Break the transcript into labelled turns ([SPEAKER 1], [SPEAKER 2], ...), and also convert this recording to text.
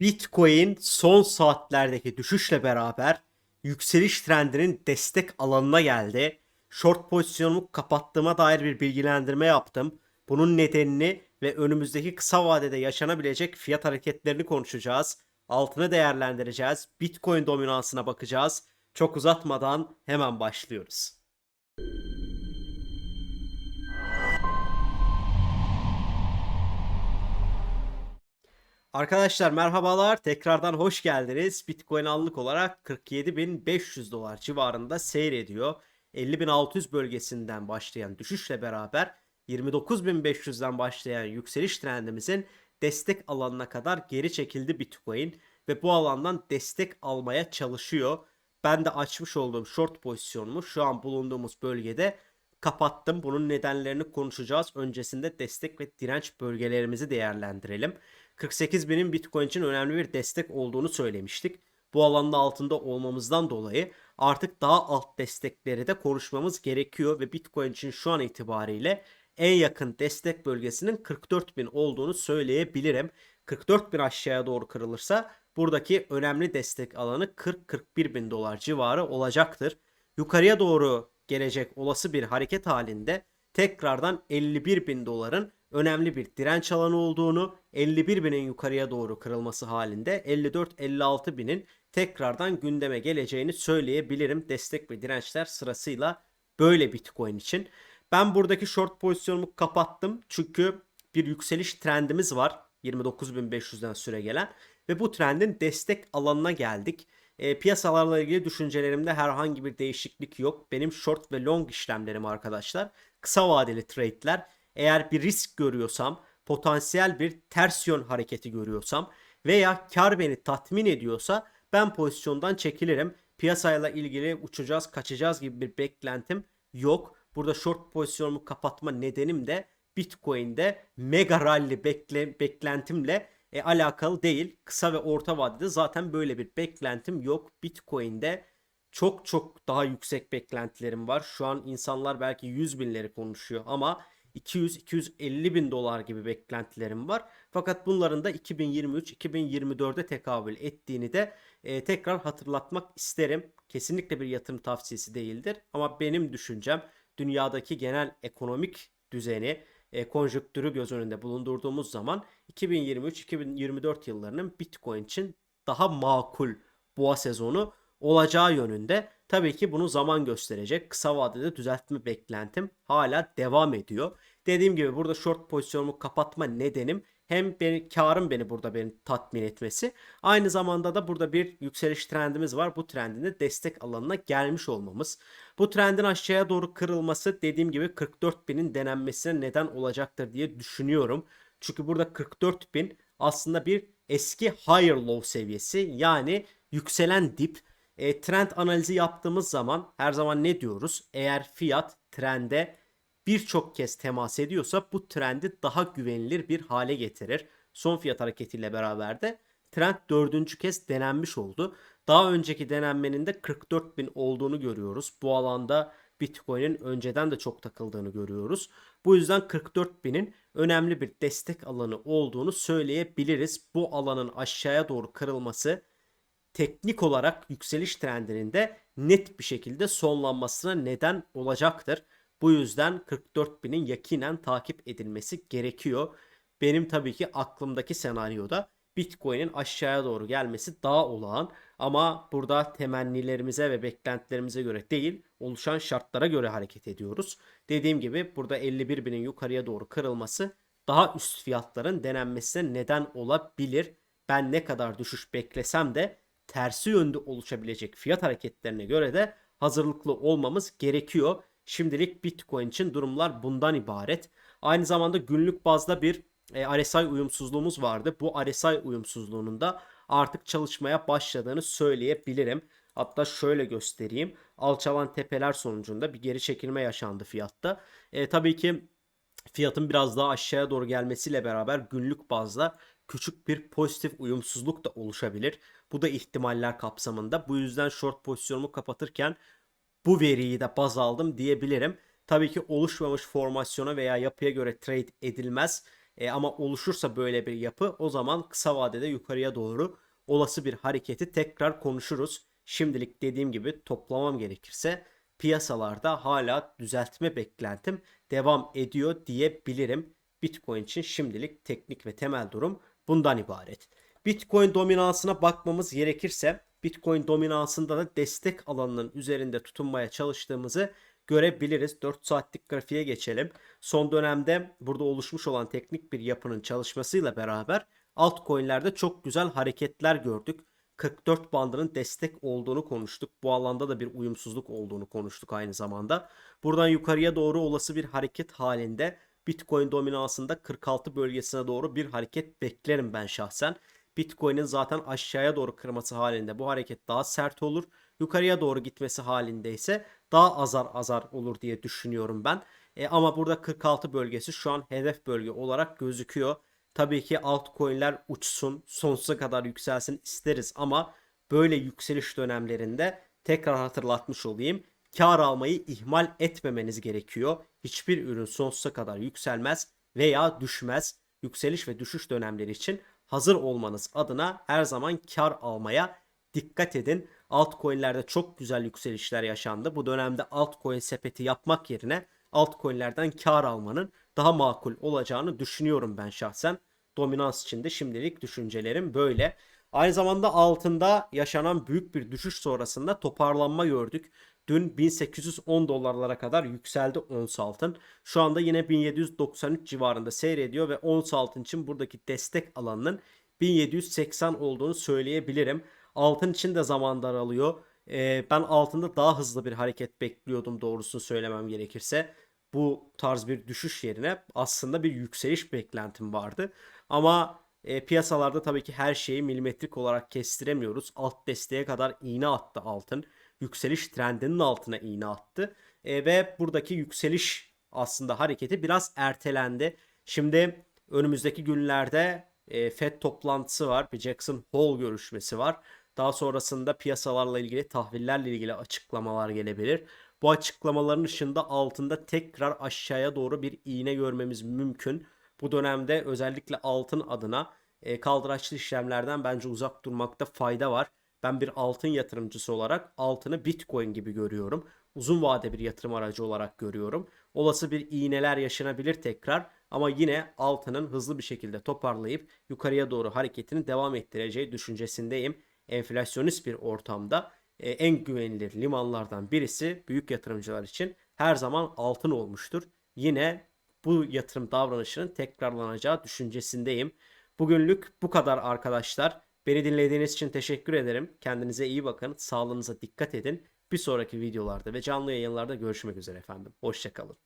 [SPEAKER 1] Bitcoin son saatlerdeki düşüşle beraber yükseliş trendinin destek alanına geldi. Short pozisyonumu kapattığıma dair bir bilgilendirme yaptım. Bunun nedenini ve önümüzdeki kısa vadede yaşanabilecek fiyat hareketlerini konuşacağız. Altını değerlendireceğiz. Bitcoin dominansına bakacağız. Çok uzatmadan hemen başlıyoruz. Arkadaşlar merhabalar. Tekrardan hoş geldiniz. Bitcoin anlık olarak 47.500 dolar civarında seyrediyor. 50.600 bölgesinden başlayan düşüşle beraber 29.500'den başlayan yükseliş trendimizin destek alanına kadar geri çekildi Bitcoin ve bu alandan destek almaya çalışıyor. Ben de açmış olduğum short pozisyonumu şu an bulunduğumuz bölgede kapattım. Bunun nedenlerini konuşacağız. Öncesinde destek ve direnç bölgelerimizi değerlendirelim. 48 binin Bitcoin için önemli bir destek olduğunu söylemiştik. Bu alanda altında olmamızdan dolayı artık daha alt destekleri de konuşmamız gerekiyor ve Bitcoin için şu an itibariyle en yakın destek bölgesinin 44 bin olduğunu söyleyebilirim. 44 bin aşağıya doğru kırılırsa buradaki önemli destek alanı 40-41 bin dolar civarı olacaktır. Yukarıya doğru gelecek olası bir hareket halinde tekrardan 51 bin doların önemli bir direnç alanı olduğunu, 51 binin yukarıya doğru kırılması halinde 54-56 binin tekrardan gündeme geleceğini söyleyebilirim. Destek ve dirençler sırasıyla böyle Bitcoin için. Ben buradaki short pozisyonumu kapattım çünkü bir yükseliş trendimiz var 29.500'den süre gelen ve bu trendin destek alanına geldik. E, piyasalarla ilgili düşüncelerimde herhangi bir değişiklik yok. Benim short ve long işlemlerim arkadaşlar kısa vadeli trade'ler eğer bir risk görüyorsam, potansiyel bir ters yön hareketi görüyorsam veya kar beni tatmin ediyorsa ben pozisyondan çekilirim. Piyasayla ilgili uçacağız, kaçacağız gibi bir beklentim yok. Burada short pozisyonumu kapatma nedenim de Bitcoin'de mega rally bekle, beklentimle e, alakalı değil. Kısa ve orta vadede zaten böyle bir beklentim yok. Bitcoin'de çok çok daha yüksek beklentilerim var. Şu an insanlar belki 100 binleri konuşuyor ama 200-250 bin dolar gibi beklentilerim var. Fakat bunların da 2023-2024'e tekabül ettiğini de e, tekrar hatırlatmak isterim. Kesinlikle bir yatırım tavsiyesi değildir. Ama benim düşüncem dünyadaki genel ekonomik düzeni, e, konjonktürü göz önünde bulundurduğumuz zaman 2023-2024 yıllarının Bitcoin için daha makul boğa sezonu olacağı yönünde. Tabii ki bunu zaman gösterecek. Kısa vadede düzeltme beklentim hala devam ediyor. Dediğim gibi burada short pozisyonumu kapatma nedenim hem beni karım beni burada beni tatmin etmesi. Aynı zamanda da burada bir yükseliş trendimiz var. Bu trendin de destek alanına gelmiş olmamız. Bu trendin aşağıya doğru kırılması dediğim gibi 44 binin denenmesine neden olacaktır diye düşünüyorum. Çünkü burada 44 bin aslında bir eski higher low seviyesi yani yükselen dip e, trend analizi yaptığımız zaman her zaman ne diyoruz? Eğer fiyat trende birçok kez temas ediyorsa bu trendi daha güvenilir bir hale getirir. Son fiyat hareketiyle beraber de trend dördüncü kez denenmiş oldu. Daha önceki denenmenin de 44 bin olduğunu görüyoruz. Bu alanda Bitcoin'in önceden de çok takıldığını görüyoruz. Bu yüzden 44 binin önemli bir destek alanı olduğunu söyleyebiliriz. Bu alanın aşağıya doğru kırılması teknik olarak yükseliş trendinin de net bir şekilde sonlanmasına neden olacaktır. Bu yüzden 44 binin yakinen takip edilmesi gerekiyor. Benim tabii ki aklımdaki senaryoda Bitcoin'in aşağıya doğru gelmesi daha olağan ama burada temennilerimize ve beklentilerimize göre değil oluşan şartlara göre hareket ediyoruz. Dediğim gibi burada 51 binin yukarıya doğru kırılması daha üst fiyatların denenmesine neden olabilir. Ben ne kadar düşüş beklesem de tersi yönde oluşabilecek fiyat hareketlerine göre de hazırlıklı olmamız gerekiyor. Şimdilik Bitcoin için durumlar bundan ibaret. Aynı zamanda günlük bazda bir e, RSI uyumsuzluğumuz vardı. Bu RSI uyumsuzluğunun da artık çalışmaya başladığını söyleyebilirim. Hatta şöyle göstereyim. Alçalan tepeler sonucunda bir geri çekilme yaşandı fiyatta. E, tabii ki fiyatın biraz daha aşağıya doğru gelmesiyle beraber günlük bazda küçük bir pozitif uyumsuzluk da oluşabilir. Bu da ihtimaller kapsamında. Bu yüzden short pozisyonumu kapatırken bu veriyi de baz aldım diyebilirim. Tabii ki oluşmamış formasyona veya yapıya göre trade edilmez. E, ama oluşursa böyle bir yapı o zaman kısa vadede yukarıya doğru olası bir hareketi tekrar konuşuruz. Şimdilik dediğim gibi toplamam gerekirse piyasalarda hala düzeltme beklentim devam ediyor diyebilirim. Bitcoin için şimdilik teknik ve temel durum bundan ibaret. Bitcoin dominansına bakmamız gerekirse Bitcoin dominansında da destek alanının üzerinde tutunmaya çalıştığımızı görebiliriz. 4 saatlik grafiğe geçelim. Son dönemde burada oluşmuş olan teknik bir yapının çalışmasıyla beraber altcoin'lerde çok güzel hareketler gördük. 44 bandının destek olduğunu konuştuk. Bu alanda da bir uyumsuzluk olduğunu konuştuk aynı zamanda. Buradan yukarıya doğru olası bir hareket halinde Bitcoin dominansında 46 bölgesine doğru bir hareket beklerim ben şahsen. Bitcoin'in zaten aşağıya doğru kırması halinde bu hareket daha sert olur. Yukarıya doğru gitmesi halinde ise daha azar azar olur diye düşünüyorum ben. E, ama burada 46 bölgesi şu an hedef bölge olarak gözüküyor. Tabii ki altcoin'ler uçsun, sonsuza kadar yükselsin isteriz ama böyle yükseliş dönemlerinde tekrar hatırlatmış olayım. Kar almayı ihmal etmemeniz gerekiyor. Hiçbir ürün sonsuza kadar yükselmez veya düşmez. Yükseliş ve düşüş dönemleri için hazır olmanız adına her zaman kar almaya dikkat edin. Altcoin'lerde çok güzel yükselişler yaşandı. Bu dönemde altcoin sepeti yapmak yerine altcoin'lerden kar almanın daha makul olacağını düşünüyorum ben şahsen. Dominans için de şimdilik düşüncelerim böyle. Aynı zamanda altında yaşanan büyük bir düşüş sonrasında toparlanma gördük. Dün 1810 dolarlara kadar yükseldi ons altın. Şu anda yine 1793 civarında seyrediyor ve ons altın için buradaki destek alanının 1780 olduğunu söyleyebilirim. Altın için de zaman daralıyor. Ee, ben altında daha hızlı bir hareket bekliyordum doğrusunu söylemem gerekirse. Bu tarz bir düşüş yerine aslında bir yükseliş beklentim vardı. Ama e, piyasalarda tabii ki her şeyi milimetrik olarak kestiremiyoruz. Alt desteğe kadar iğne attı altın. Yükseliş trendinin altına iğne attı. E, ve buradaki yükseliş aslında hareketi biraz ertelendi. Şimdi önümüzdeki günlerde e, FED toplantısı var. Bir Jackson Hole görüşmesi var. Daha sonrasında piyasalarla ilgili tahvillerle ilgili açıklamalar gelebilir. Bu açıklamaların ışığında altında tekrar aşağıya doğru bir iğne görmemiz mümkün. Bu dönemde özellikle altın adına e, kaldıraçlı işlemlerden bence uzak durmakta fayda var. Ben bir altın yatırımcısı olarak altını Bitcoin gibi görüyorum. Uzun vade bir yatırım aracı olarak görüyorum. Olası bir iğneler yaşanabilir tekrar ama yine altının hızlı bir şekilde toparlayıp yukarıya doğru hareketini devam ettireceği düşüncesindeyim. Enflasyonist bir ortamda e, en güvenilir limanlardan birisi büyük yatırımcılar için her zaman altın olmuştur. Yine bu yatırım davranışının tekrarlanacağı düşüncesindeyim. Bugünlük bu kadar arkadaşlar. Beni dinlediğiniz için teşekkür ederim. Kendinize iyi bakın. Sağlığınıza dikkat edin. Bir sonraki videolarda ve canlı yayınlarda görüşmek üzere efendim. Hoşçakalın.